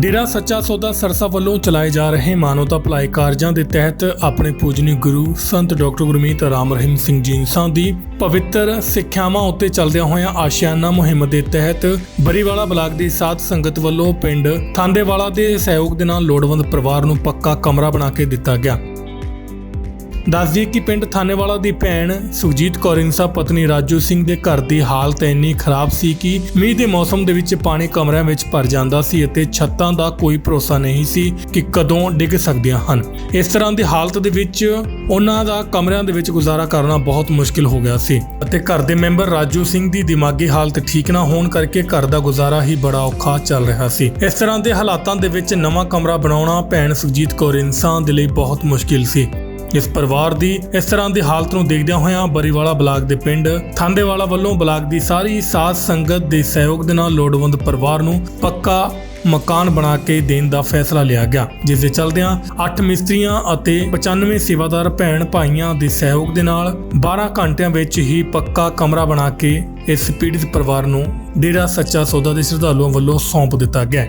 ਡੇਰਾ ਸੱਚਾ ਸੌਦਾ ਸਰਸਾ ਵੱਲੋਂ ਚਲਾਏ ਜਾ ਰਹੇ ਮਾਨਵਤਾ ਭਲਾਈ ਕਾਰਜਾਂ ਦੇ ਤਹਿਤ ਆਪਣੇ ਪੂਜਨੀ ਗੁਰੂ ਸੰਤ ਡਾਕਟਰ ਗੁਰਮੀਤ ਰਾਮ ਰਹੀਮ ਸਿੰਘ ਜੀ ਇੰਸਾਂ ਦੀ ਪਵਿੱਤਰ ਸਿੱਖਿਆਵਾਂ ਉੱਤੇ ਚੱਲਦਿਆਂ ਹੋਇਆਂ ਆਸ਼ਿਆਨਾ ਮੁਹਿੰਮ ਦੇ ਤਹਿਤ ਬਰੀਵਾਲਾ ਬਲਾਕ ਦੀ ਸਾਧ ਸੰਗਤ ਵੱਲੋਂ ਪਿੰਡ ਥਾਂਦੇਵਾਲਾ ਦੇ ਸਹਿਯੋਗ ਦੇ ਨਾਲ ਲੋੜਵੰਦ ਪਰਿਵਾਰ ਨੂੰ ਪੱਕਾ ਕਮਰਾ ਬਣਾ ਕੇ ਦਿੱਤਾ ਗਿਆ। ਦੱਸ ਦਈਏ ਕਿ ਪਿੰਡ ਥਾਨੇਵਾਲਾ ਦੀ ਭੈਣ ਸੁਖਜੀਤ ਕੌਰ ਇੰਸਾ ਪਤਨੀ ਰਾਜੂ ਸਿੰਘ ਦੇ ਘਰ ਦੀ ਹਾਲਤ ਇੰਨੀ ਖਰਾਬ ਸੀ ਕਿ ਮੀਂਹ ਦੇ ਮੌਸਮ ਦੇ ਵਿੱਚ ਪਾਣੀ ਕਮਰਿਆਂ ਵਿੱਚ ਭਰ ਜਾਂਦਾ ਸੀ ਅਤੇ ਛੱਤਾਂ ਦਾ ਕੋਈ ਭਰੋਸਾ ਨਹੀਂ ਸੀ ਕਿ ਕਦੋਂ ਡਿੱਗ ਸਕਦੀਆਂ ਹਨ। ਇਸ ਤਰ੍ਹਾਂ ਦੀ ਹਾਲਤ ਦੇ ਵਿੱਚ ਉਹਨਾਂ ਦਾ ਕਮਰਿਆਂ ਦੇ ਵਿੱਚ ਗੁਜ਼ਾਰਾ ਕਰਨਾ ਬਹੁਤ ਮੁਸ਼ਕਿਲ ਹੋ ਗਿਆ ਸੀ ਅਤੇ ਘਰ ਦੇ ਮੈਂਬਰ ਰਾਜੂ ਸਿੰਘ ਦੀ ਦਿਮਾਗੀ ਹਾਲਤ ਠੀਕ ਨਾ ਹੋਣ ਕਰਕੇ ਘਰ ਦਾ ਗੁਜ਼ਾਰਾ ਹੀ ਬੜਾ ਔਖਾ ਚੱਲ ਰਿਹਾ ਸੀ। ਇਸ ਤਰ੍ਹਾਂ ਦੇ ਹਾਲਾਤਾਂ ਦੇ ਵਿੱਚ ਨਵਾਂ ਕਮਰਾ ਬਣਾਉਣਾ ਭੈਣ ਸੁਖਜੀਤ ਕੌਰ ਇੰਸਾ ਦੇ ਲਈ ਬਹੁਤ ਮੁਸ਼ਕਿਲ ਸੀ। ਇਸ ਪਰਿਵਾਰ ਦੀ ਇਸ ਤਰ੍ਹਾਂ ਦੀ ਹਾਲਤ ਨੂੰ ਦੇਖਦਿਆਂ ਹੋਇਆਂ ਬਰੀਵਾਲਾ ਬਲਾਕ ਦੇ ਪਿੰਡ ਥਾਂਦੇਵਾਲਾ ਵੱਲੋਂ ਬਲਾਕ ਦੀ ਸਾਰੀ ਸਾਧ ਸੰਗਤ ਦੇ ਸਹਿਯੋਗ ਦੇ ਨਾਲ ਲੋੜਵੰਦ ਪਰਿਵਾਰ ਨੂੰ ਪੱਕਾ ਮਕਾਨ ਬਣਾ ਕੇ ਦੇਣ ਦਾ ਫੈਸਲਾ ਲਿਆ ਗਿਆ, ਜਿਸ ਦੇ ਚਲਦਿਆਂ 8 ਮਿਸਤਰੀਆਂ ਅਤੇ 95 ਸੇਵਾਦਾਰ ਭੈਣ ਭਾਈਆਂ ਦੇ ਸਹਿਯੋਗ ਦੇ ਨਾਲ 12 ਘੰਟਿਆਂ ਵਿੱਚ ਹੀ ਪੱਕਾ ਕਮਰਾ ਬਣਾ ਕੇ ਇਸ ਪੀੜਿਤ ਪਰਿਵਾਰ ਨੂੰ ਡੇਰਾ ਸੱਚਾ ਸੌਦਾ ਦੇ ਸ਼ਰਧਾਲੂਆਂ ਵੱਲੋਂ ਸੌਂਪ ਦਿੱਤਾ ਗਿਆ।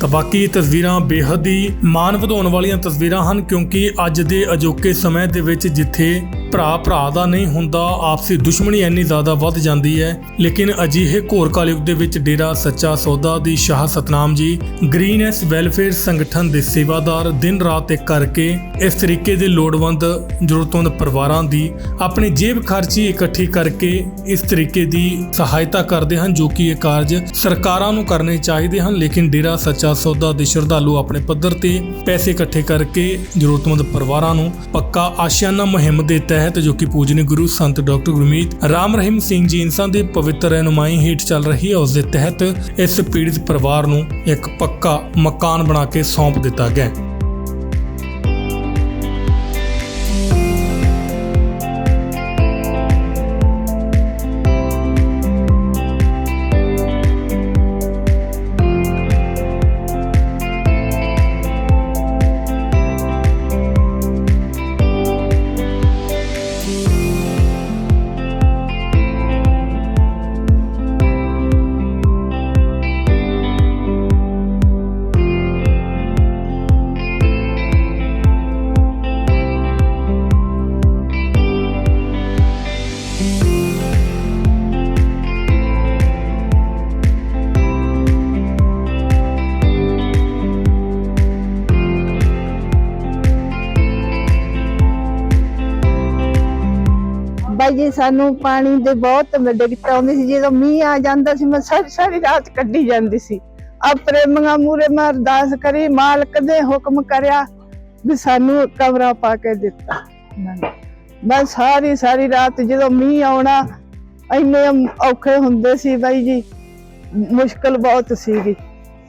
ਤਾਂ ਬਾਕੀ ਤਸਵੀਰਾਂ ਬੇਹੱਦ ਹੀ ਮਾਣ ਵਧਾਉਣ ਵਾਲੀਆਂ ਤਸਵੀਰਾਂ ਹਨ ਕਿਉਂਕਿ ਅੱਜ ਦੇ ਅਜੋਕੇ ਸਮੇਂ ਦੇ ਵਿੱਚ ਜਿੱਥੇ ਭਰਾ ਭਰਾ ਦਾ ਨਹੀਂ ਹੁੰਦਾ, ਆਪਸੀ ਦੁਸ਼ਮਣੀ ਇੰਨੀ ਜ਼ਿਆਦਾ ਵੱਧ ਜਾਂਦੀ ਹੈ। ਲੇਕਿਨ ਅਜਿਹੇ ਘੋਰ ਕਲਯੁਗ ਦੇ ਵਿੱਚ ਡੇਰਾ ਸੱਚਾ ਸੌਦਾ ਦੀ ਸ਼ਾਹ ਸਤਨਾਮ ਜੀ ਗ੍ਰੀਨੈਸ ਵੈਲਫੇਅਰ ਸੰਗਠਨ ਦੇ ਸੇਵਾਦਾਰ ਦਿਨ ਰਾਤ ਇੱਕ ਕਰਕੇ ਇਸ ਤਰੀਕੇ ਦੇ ਲੋੜਵੰਦ ਜ਼ਰੂਰਤਮੰਦ ਪਰਿਵਾਰਾਂ ਦੀ ਆਪਣੀ ਜੇਬ ਖਰਚੀ ਇਕੱਠੀ ਕਰਕੇ ਇਸ ਤਰੀਕੇ ਦੀ ਸਹਾਇਤਾ ਕਰਦੇ ਹਨ, ਜੋ ਕਿ ਇਹ ਕਾਰਜ ਸਰਕਾਰਾਂ ਨੂੰ ਕਰਨੇ ਚਾਹੀਦੇ ਹਨ। ਲੇਕਿਨ ਡੇਰਾ ਸੱਚਾ ਸੌਦਾ ਦੇ ਸ਼ਰਧਾਲੂ ਆਪਣੇ ਪੱਧਰ ਤੇ ਪੈਸੇ ਇਕੱਠੇ ਕਰਕੇ ਜ਼ਰੂਰਤਮੰਦ ਪਰਿਵਾਰਾਂ ਨੂੰ ਪੱਕਾ ਆਸ਼ਿਆਨਾ ਮੁਹਿੰਮ ਦੇ ਤਹਿਤ ਤਹਿਤ ਜੋ ਕਿ ਪੂਜਨੀ ਗੁਰੂ ਸੰਤ ਡਾਕਟਰ ਗੁਰਮੀਤ ਰਾਮ ਰਹੀਮ ਸਿੰਘ ਜੀ ਇੰਸਾਂ ਦੀ ਪਵਿੱਤਰ ਰਹਿਨੁਮਾਈ ਹੇਠ ਚੱਲ ਰਹੀ ਹੈ ਉਸ ਦੇ ਤਹਿਤ ਇਸ ਪੀੜਿਤ ਪਰਿਵਾਰ ਨੂੰ ਇੱਕ ਪੱਕਾ ਮਕਾਨ ਬਣਾ ਕੇ ਸੌਂਪ ਦਿੱਤਾ ਗਿਆ ਬਾਈ ਜੀ, ਸਾਨੂੰ ਪਾਣੀ ਦੇ ਬਹੁਤ ਦਿੱਕਤ ਆਉਂਦੀ ਸੀ। ਜਦੋਂ ਮੀਂਹ ਆ ਜਾਂਦਾ ਸੀ, ਮੈਂ ਸਾਰੀ ਸਾਰੀ ਰਾਤ ਕੱਢੀ ਜਾਂਦੀ ਸੀ। ਆ ਪ੍ਰੇਮੀਆਂ ਮੂਰੇ ਮੈਂ ਅਰਦਾਸ ਕਰੀ, ਮਾਲਕ ਨੇ ਹੁਕਮ ਕਰਿਆ ਵੀ ਸਾਨੂੰ ਕਮਰਾ ਪਾ ਕੇ ਦਿੱਤਾ। ਮੈਂ ਸਾਰੀ ਸਾਰੀ ਰਾਤ ਜਦੋਂ ਮੀਂਹ ਆਉਣਾ, ਇੰਨੇ ਔਖੇ ਹੁੰਦੇ ਸੀ ਬਾਈ ਜੀ। ਮੁਸ਼ਕਲ ਬਹੁਤ ਸੀਗੀ।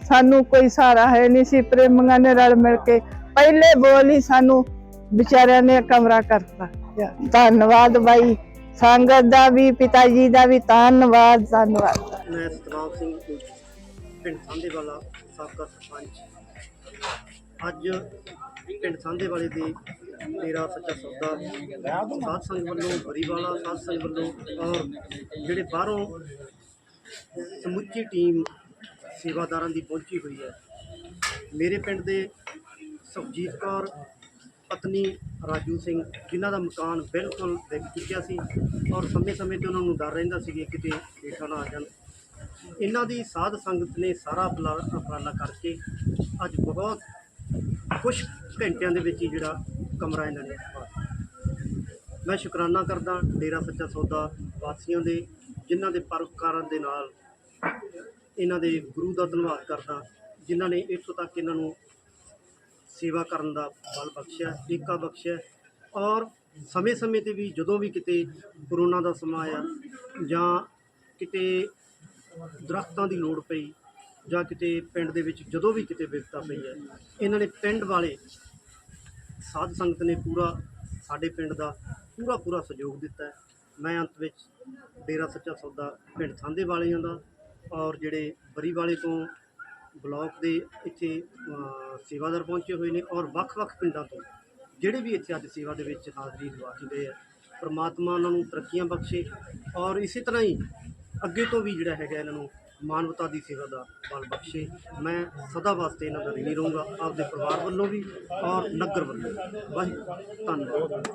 ਸਾਨੂੰ ਕੋਈ ਸਹਾਰਾ ਹੈ ਨਹੀਂ ਸੀ, ਪ੍ਰੇਮੀਆਂ ਨੇ ਰਲ ਮਿਲ ਕੇ ਪਹਿਲੇ ਬੋਲ ਹੀ ਸਾਨੂੰ ਵਿਚਾਰਿਆਂ ਨੇ ਕਮਰਾ ਕਰਤਾ। ਧੰਨਵਾਦ ਬਾਈ। ਸੰਗਤ ਦਾ ਵੀ ਪਿਤਾ ਜੀ ਦਾ ਵੀ ਧੰਨਵਾਦ ਧੰਨਵਾਦ। ਮੈਂ ਸਤਨਾਮ ਸਿੰਘ ਪਿੰਡ ਸਾਂਧੇਵਾਲਾ, ਸਾਬਕਾ ਸਰਪੰਚ। ਅੱਜ ਪਿੰਡ ਸਾਂਧੇਵਾਲੇ ਦੇ ਡੇਰਾ ਸੱਚਾ ਸੌਦਾ ਸਾਧ ਸੰਗ ਵੱਲੋਂ ਬਰੀਵਾਲਾ ਸਾਧ ਸੰਗ ਵੱਲੋਂ ਔਰ ਜਿਹੜੇ ਬਾਹਰੋਂ ਸਮੁੱਚੀ ਟੀਮ ਸੇਵਾਦਾਰਾਂ ਦੀ ਪਹੁੰਚੀ ਹੋਈ ਹੈ। ਮੇਰੇ ਪਿੰਡ ਦੇ ਸੁਖਜੀਤ ਕੌਰ, ਪਤਨੀ ਰਾਜੂ ਸਿੰਘ, ਜਿਨ੍ਹਾਂ ਦਾ ਮਕਾਨ ਬਿਲਕੁਲ ਵਿਕ ਚੁੱਕਿਆ ਸੀ ਔਰ ਸਮੇਂ-ਸਮੇਂ ਤੇ ਉਹਨਾਂ ਨੂੰ ਡਰ ਰਹਿੰਦਾ ਸੀ ਕਿ ਕਿਤੇ ਹੇਠਾਂ ਨਾ ਆ ਜਾਣ ਇਹਨਾਂ ਦੀ ਸਾਧ ਸੰਗਤ ਨੇ ਸਾਰਾ ਉਪਲਾ- ਉਪਰਾਲਾ ਕਰਕੇ ਅੱਜ ਬਹੁਤ ਕੁਝ ਘੰਟਿਆਂ ਦੇ ਵਿੱਚ ਹੀ ਜਿਹੜਾ ਕਮਰਾ ਇਹਨਾਂ ਨੇ ਪਾ ਦਿੱਤਾ। ਮੈਂ ਸ਼ੁਕਰਾਨਾ ਕਰਦਾ ਡੇਰਾ ਸੱਚਾ ਸੌਦਾ ਵਾਸੀਆਂ ਦੇ, ਜਿਨ੍ਹਾਂ ਦੇ ਪਰਉਪਕਾਰਾਂ ਦੇ ਨਾਲ ਇਹਨਾਂ ਦੇ ਗੁਰੂ ਦਾ ਧੰਨਵਾਦ ਕਰਦਾ, ਜਿਨ੍ਹਾਂ ਨੇ ਇੱਥੋਂ ਤੱਕ ਇਹਨਾਂ ਨੂੰ ਸੇਵਾ ਕਰਨ ਦਾ ਬਲ ਬਖਸ਼ਿਆ, ਏਕਾ ਬਖਸ਼ਿਆ ਔਰ ਸਮੇਂ-ਸਮੇਂ ਤੇ ਵੀ ਜਦੋਂ ਵੀ ਕਿਤੇ ਕਰੋਨਾ ਦਾ ਸਮਾਂ ਆਇਆ ਜਾਂ ਕਿਤੇ ਦਰਖਤਾਂ ਦੀ ਲੋੜ ਪਈ ਜਾਂ ਕਿਤੇ ਪਿੰਡ ਦੇ ਵਿੱਚ ਜਦੋਂ ਵੀ ਕਿਤੇ ਵਿਪਤਾ ਪਈ ਹੈ, ਇਹਨਾਂ ਨੇ ਪਿੰਡ ਵਾਲੇ ਸਾਧ ਸੰਗਤ ਨੇ ਪੂਰਾ ਸਾਡੇ ਪਿੰਡ ਦਾ ਪੂਰਾ ਪੂਰਾ ਸਹਿਯੋਗ ਦਿੱਤਾ ਹੈ। ਮੈਂ ਅੰਤ ਵਿੱਚ ਡੇਰਾ ਸੱਚਾ ਸੌਦਾ ਪਿੰਡ ਥਾਂਦੇ ਵਾਲਿਆਂ ਦਾ ਔਰ ਜਿਹੜੇ ਬਰੀ ਵਾਲੇ ਤੋਂ ਬਲਾਕ ਦੇ ਇੱਥੇ ਸੇਵਾਦਾਰ ਪਹੁੰਚੇ ਹੋਏ ਨੇ ਔਰ ਵੱਖ-ਵੱਖ ਪਿੰਡਾਂ ਤੋਂ ਜਿਹੜੇ ਵੀ ਇੱਥੇ ਅੱਜ ਸੇਵਾ ਦੇ ਵਿੱਚ ਹਾਜ਼ਰੀ ਲਵਾ ਚੁੱਕੇ ਆ। ਪ੍ਰਮਾਤਮਾ ਉਹਨਾਂ ਨੂੰ ਤਰੱਕੀਆਂ ਬਖਸ਼ੇ ਔਰ ਇਸੇ ਤਰ੍ਹਾਂ ਹੀ ਅੱਗੇ ਤੋਂ ਵੀ ਜਿਹੜਾ ਹੈਗਾ ਇਹਨਾਂ ਨੂੰ ਮਾਨਵਤਾ ਦੀ ਸੇਵਾ ਦਾ ਬਲ ਬਖਸ਼ੇ। ਮੈਂ ਸਦਾ ਵਾਸਤੇ ਇਹਨਾਂ ਦਾ ਰਿਣੀ ਰਹੂੰਗਾ, ਆਪਦੇ ਪਰਿਵਾਰ ਵੱਲੋਂ ਵੀ ਔਰ ਨਗਰ ਵੱਲੋਂ ਵੀ। ਵਾਹਿਗੁਰੂ, ਧੰਨਵਾਦ।